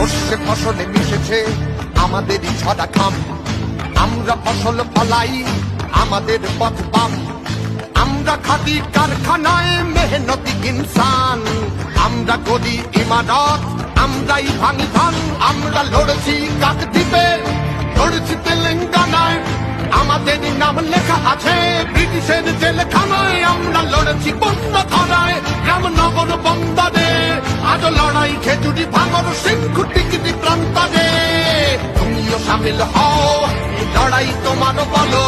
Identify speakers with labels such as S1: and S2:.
S1: আকাশে ফসলে মিশেছে আমাদেরই ছড়া খাম আমরা ফসল ফলাই, আমাদের পথ পাম। আমরা খাদি কারখানায় মেহনতি ইনসান। আমরা করি ইমারত, আমরাই ভাঙি ধান আমরা লড়েছি কাকদ্বীপে লড়েছি তেলেঙ্গানায়। আমাদের নাম লেখা আছে, ব্রিটিশের জেলখানায় আমরা লড়েছি বন্ধ লড়াই খেজুরি ভাঙর সিংহু টিকিটি প্রান্তরে। তুমিও সামিল হও লড়াই তোমার বলো।